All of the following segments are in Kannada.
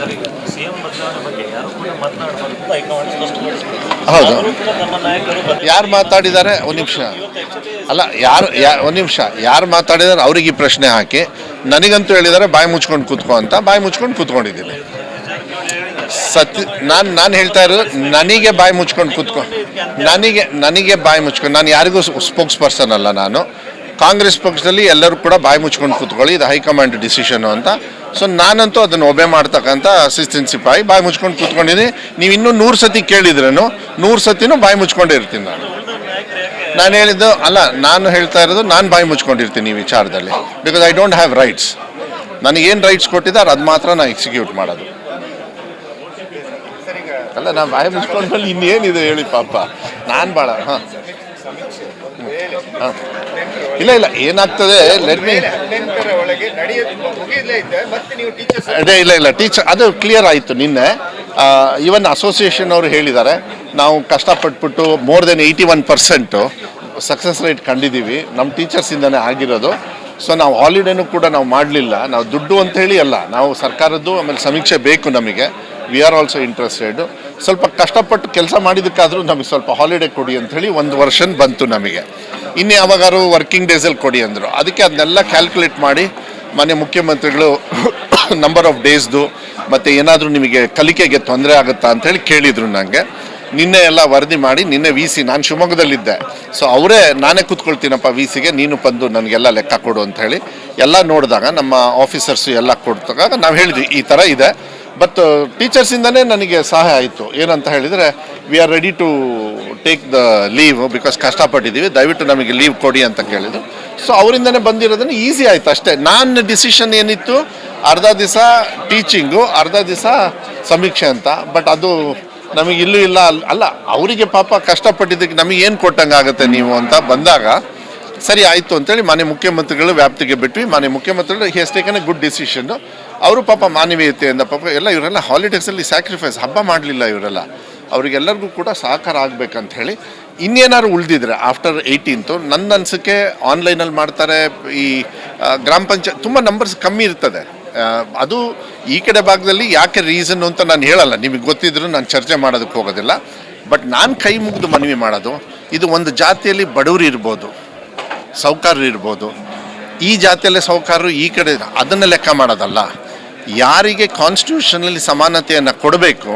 ಸರ್ ಈಗ ಸಿಎಂ ಬದಲಾವಣೆ ಬಗ್ಗೆ ಯಾರು ಕೂಡ ಮಾತನಾಡಬಾರ್ದು ಅಂತ ಹೈಕಮಾಂಡ್ ಸ್ಪಷ್ಟಪಡಿಸಿದೆ ಹೌದು. ಆದರೂ ಕೂಡ ನಮ್ಮ ನಾಯಕರು ಯಾರು ಮಾತಾಡಿದ್ದಾರೆ? ಒಂದು ನಿಮಿಷ. ಅಲ್ಲ ಯಾರು ಯಾ ಒಂದು ನಿಮಿಷ. ಯಾರು ಮಾತಾಡಿದಾರೆ ಅವ್ರಿಗೆ ಈ ಪ್ರಶ್ನೆ ಹಾಕಿ. ನನಗಂತೂ ಹೇಳಿದ್ದಾರೆ ಬಾಯಿ ಮುಚ್ಕೊಂಡು ಕೂತ್ಕೋ ಅಂತ. ಬಾಯಿ ಮುಚ್ಕೊಂಡು ಕೂತ್ಕೊಂಡಿದ್ದೀನಿ. ಸತ್ಯ ನಾನು ನಾನು ಹೇಳ್ತಾ ಇರೋದು ನನಗೆ ಬಾಯಿ ಮುಚ್ಕೊಂಡು ಕೂತ್ಕೊ. ನನಗೆ ನನಗೆ ಬಾಯಿ ಮುಚ್ಕೊಂಡು ನಾನು ಯಾರಿಗೂ ಸ್ಪೋಕ್ಸ್ ಪರ್ಸನ್ ಅಲ್ಲ ನಾನು. ಕಾಂಗ್ರೆಸ್ ಪಕ್ಷದಲ್ಲಿ ಎಲ್ಲರೂ ಕೂಡ ಬಾಯಿ ಮುಚ್ಕೊಂಡು ಕೂತ್ಕೊಳ್ಳಿ. ಇದು ಹೈಕಮಾಂಡ್ ಡಿಸಿಷನು ಅಂತ. ಸೊ ನಾನಂತೂ ಅದನ್ನು ಒಬೆ ಮಾಡ್ತಕ್ಕಂಥ ಅಸಿಸ್ಟೆಂಟ್ ಸಿಪಾಯಿ ಬಾಯಿ ಮುಚ್ಕೊಂಡು ಕೂತ್ಕೊಂಡಿದ್ದೀನಿ ನೀವು ಇನ್ನೂ ನೂರು ಸತಿ ಕೇಳಿದ್ರೂ ನೂರು ಸತಿನೂ ಬಾಯಿ ಮುಚ್ಕೊಂಡೇ ಇರ್ತೀನಿ ನಾನು. ನಾನು ಹೇಳಿದ್ದು, ಅಲ್ಲ, ನಾನು ಹೇಳ್ತಾ ಇರೋದು ನಾನು ಬಾಯಿ ಮುಚ್ಕೊಂಡಿರ್ತೀನಿ ಈ ವಿಚಾರದಲ್ಲಿ. Because I don't have rights ನನಗೇನು ರೈಟ್ಸ್ ಕೊಟ್ಟಿದ್ದಾರೆ ಅದು ಮಾತ್ರ ನಾನು ಎಕ್ಸಿಕ್ಯೂಟ್ ಮಾಡೋದು. ಅಲ್ಲ ನಾನು ಬಾಯಿ ಮುಚ್ಕೊಂಡ್ಮೇಲೆ ಇನ್ನೇನಿದೆ ಹೇಳಿ ಪಾಪ. ನಾನು ಭಾಳ ಹಾಂ. ಹಾಂ. ಇಲ್ಲ ಇಲ್ಲ ಏನಾಗ್ತದೆ ಲೆಟ್ ಮೀ ಅದೇ ಇಲ್ಲ ಇಲ್ಲ ಟೀಚರ್ ಅದು ಕ್ಲಿಯರ್ ಆಯಿತು ನಿನ್ನೆ. ಈವನ್ ಅಸೋಸಿಯೇಷನ್ ಅವರು ಹೇಳಿದ್ದಾರೆ ನಾವು ಕಷ್ಟಪಟ್ಬಿಟ್ಟು more than eighty one percent success rate ಕಂಡಿದ್ದೀವಿ ನಮ್ಮ ಟೀಚರ್ಸಿಂದನೇ ಆಗಿರೋದು. ಸೊ ನಾವು ಹಾಲಿಡೇನೂ ಕೂಡ ನಾವು ಮಾಡಲಿಲ್ಲ. ನಾವು ದುಡ್ಡು ಅಂತ ಹೇಳಿ ಅಲ್ಲ ನಾವು ಸರ್ಕಾರದ್ದು ಆಮೇಲೆ ಸಮೀಕ್ಷೆ ಬೇಕು ನಮಗೆ. ವಿ ಆರ್ ಆಲ್ಸೋ ಇಂಟ್ರೆಸ್ಟೆಡ್ ಸ್ವಲ್ಪ ಕಷ್ಟಪಟ್ಟು ಕೆಲಸ ಮಾಡಿದ್ದಕ್ಕಾದರೂ ನಮಗೆ ಸ್ವಲ್ಪ ಹಾಲಿಡೇ ಕೊಡಿ ಅಂಥೇಳಿ ಒಂದು ವರ್ಷನ್ ಬಂತು ನಮಗೆ. ಇನ್ನು ಯಾವಾಗಾರು ವರ್ಕಿಂಗ್ ಡೇಸಲ್ಲಿ ಕೊಡಿ ಅಂದರು. ಅದಕ್ಕೆ ಅದನ್ನೆಲ್ಲ ಕ್ಯಾಲ್ಕುಲೇಟ್ ಮಾಡಿ ಮನೆ ಮುಖ್ಯಮಂತ್ರಿಗಳು ನಂಬರ್ ಆಫ್ ಡೇಸ್ದು ಮತ್ತು ಏನಾದರೂ ನಿಮಗೆ ಕಲಿಕೆಗೆ ತೊಂದರೆ ಆಗುತ್ತಾ ಅಂತೇಳಿ ಕೇಳಿದರು ನನಗೆ ನಿನ್ನೆ ಎಲ್ಲ ವರದಿ ಮಾಡಿ ನಿನ್ನೆ ವಿ ಸಿ ನಾನು ಶಿವಮೊಗ್ಗದಲ್ಲಿದ್ದೆ. ಸೊ ಅವರೇ ನಾನೇ ಕೂತ್ಕೊಳ್ತೀನಪ್ಪ ವಿ ಸಿಗೆ ನೀನು ಬಂದು ನನಗೆಲ್ಲ ಲೆಕ್ಕ ಕೊಡು ಅಂತ ಹೇಳಿ ಎಲ್ಲ ನೋಡಿದಾಗ ನಮ್ಮ ಆಫೀಸರ್ಸು ಎಲ್ಲ ಕೊಡ್ತಾಗ ನಾವು ಹೇಳಿದ್ವಿ, ಈ ಥರ ಇದೆ. ಬಟ್ ಟೀಚರ್ಸಿಂದನೇ ನನಗೆ ಸಹಾಯ ಆಯಿತು. ಏನಂತ ಹೇಳಿದರೆ we are ready to take the leave because ಕಷ್ಟಪಟ್ಟಿದ್ದೀವಿ. ದಯವಿಟ್ಟು ನಮಗೆ ಲೀವ್ ಕೊಡಿ ಅಂತ ಕೇಳಿದ್ರು. ಸೊ ಅವರಿಂದನೇ ಬಂದಿರೋದನ್ನು ಈಸಿ ಆಯಿತು ಅಷ್ಟೇ. ನಾನು ಡಿಸಿಷನ್ ಏನಿತ್ತು? ಅರ್ಧ ದಿವಸ ಟೀಚಿಂಗು ಅರ್ಧ ದಿವಸ ಸಮೀಕ್ಷೆ ಅಂತ. ಬಟ್ ಅದು ನಮಗೆ ಇಲ್ಲೂ ಇಲ್ಲ. ಅಲ್- ಅಲ್ಲ, ಅವರಿಗೆ ಪಾಪ ಕಷ್ಟಪಟ್ಟಿದ್ದಕ್ಕೆ ನಮಗೆ ಏನು ಕೊಟ್ಟಂಗೆ ಆಗುತ್ತೆ ನೀವು ಅಂತ ಬಂದಾಗ ಸರಿ ಆಯಿತು ಅಂತೇಳಿ ಮಾನ್ಯ ಮುಖ್ಯಮಂತ್ರಿಗಳು ವ್ಯಾಪ್ತಿಗೆ ಬಿಟ್ವಿ. ಮಾನ್ಯ ಮುಖ್ಯಮಂತ್ರಿಗಳು ಹೆಸ್ ಟೇಕನ್ ಎ ಗುಡ್ ಡಿಸಿಷನ್ನು ಅವರು ಪಾಪ ಮಾನವೀಯತೆಯಿಂದ ಪಾಪ ಎಲ್ಲ ಇವರೆಲ್ಲ ಹಾಲಿಡೇಸಲ್ಲಿ ಸ್ಯಾಕ್ರಿಫೈಸ್ ಹಬ್ಬ ಮಾಡಲಿಲ್ಲ ಇವರೆಲ್ಲ. ಅವರಿಗೆಲ್ಲರಿಗೂ ಕೂಡ ಸಹಕಾರ ಆಗಬೇಕಂತ ಹೇಳಿ ಇನ್ನೇನಾದ್ರು ಉಳಿದಿದ್ರೆ ಆಫ್ಟರ್ ಏಯ್ಟೀನ್ತು ನನ್ನ ಅನಿಸಿಕೆ ಆನ್ಲೈನಲ್ಲಿ ಮಾಡ್ತಾರೆ, ಈ ಗ್ರಾಮ ಪಂಚಾಯತ್ ತುಂಬ ನಂಬರ್ಸ್ ಕಮ್ಮಿ ಇರ್ತದೆ. ಅದು ಈ ಕಡೆ ಭಾಗದಲ್ಲಿ ಯಾಕೆ ರೀಸನ್ ಅಂತ ನಾನು ಹೇಳಲ್ಲ. ನಿಮಗೆ ಗೊತ್ತಿದ್ರು ನಾನು ಚರ್ಚೆ ಮಾಡೋದಕ್ಕೆ ಹೋಗೋದಿಲ್ಲ. ಬಟ್ ನಾನು ಕೈ ಮುಗಿದು ಮನವಿ ಮಾಡೋದು, ಇದು ಒಂದು ಜಾತಿಯಲ್ಲಿ ಬಡವರು ಇರ್ಬೋದು. ಸಾಹುಕಾರರು ಇರ್ಬೋದು. ಈ ಜಾತಿಯಲ್ಲೇ ಸಾಹುಕಾರರು ಈ ಕಡೆ ಅದನ್ನು ಲೆಕ್ಕ ಮಾಡೋದಲ್ಲ. ಯಾರಿಗೆ ಕಾನ್ಸ್ಟಿಟ್ಯೂಷನಲ್ಲಿ ಸಮಾನತೆಯನ್ನು ಕೊಡಬೇಕು,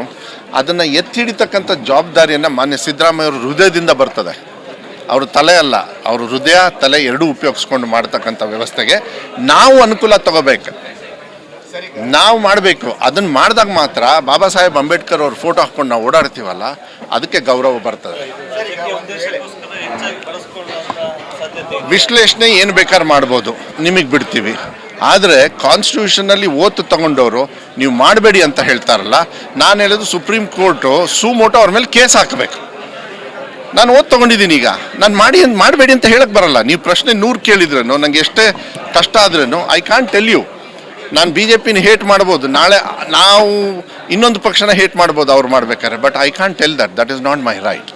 ಅದನ್ನು ಎತ್ತಿ ಹಿಡಿತಕ್ಕಂಥ ಜವಾಬ್ದಾರಿಯನ್ನು ಮಾನ್ಯ ಸಿದ್ದರಾಮಯ್ಯ ಅವರು ಹೃದಯದಿಂದ ಬರ್ತದೆ. ಅವರು ತಲೆ ಅಲ್ಲ, ಅವ್ರ ಹೃದಯ, ತಲೆ ಎರಡೂ ಉಪಯೋಗಿಸ್ಕೊಂಡು ಮಾಡ್ತಕ್ಕಂಥ ವ್ಯವಸ್ಥೆಗೆ ನಾವು ಅನುಕೂಲ ತಗೋಬೇಕು. ನಾವು ಮಾಡಬೇಕು. ಅದನ್ನು ಮಾಡಿದಾಗ ಮಾತ್ರ ಬಾಬಾ ಸಾಹೇಬ್ ಅಂಬೇಡ್ಕರ್ ಅವ್ರ ಫೋಟೋ ಹಾಕ್ಕೊಂಡು ನಾವು ಓಡಾಡ್ತೀವಲ್ಲ, ಅದಕ್ಕೆ ಗೌರವ ಬರ್ತದೆ. ವಿಶ್ಲೇಷಣೆ ಏನು ಬೇಕಾದ್ರೆ ಮಾಡ್ಬೋದು. ನಿಮಗೆ ಬಿಡ್ತೀವಿ. ಆದರೆ ಕಾನ್ಸ್ಟಿಟ್ಯೂಷನಲ್ಲಿ ಓತು ತಗೊಂಡವರು, ನೀವು ಮಾಡಬೇಡಿ ಅಂತ ಹೇಳ್ತಾರಲ್ಲ, ನಾನು ಹೇಳೋದು ಸುಪ್ರೀಂ ಕೋರ್ಟು ಸುಮೋಟೋ ಅವ್ರ ಮೇಲೆ ಕೇಸ್ ಹಾಕಬೇಕು. ನಾನು ಓದ್ ತಗೊಂಡಿದ್ದೀನಿ ಈಗ. ನಾನು ಮಾಡಿ ಅಂತ ಮಾಡಬೇಡಿ ಅಂತ ಹೇಳಕ್ ಬರಲ್ಲ. ನೀವು ಪ್ರಶ್ನೆ ನೂರು ಕೇಳಿದ್ರೂ ನನಗೆ ಎಷ್ಟೇ ಕಷ್ಟ ಆದ್ರೂ ಐ ಕಾಂಟ್ ಟೆಲ್ ಯು ನಾನು ಬಿ ಜೆ ಪಿನ ಹೇಟ್ ಮಾಡ್ಬೋದು. ನಾಳೆ ನಾವು ಇನ್ನೊಂದು ಪಕ್ಷನ ಹೇಟ್ ಮಾಡ್ಬೋದು ಅವ್ರು ಮಾಡ್ಬೇಕಾದ್ರೆ but I can't tell that that is not my right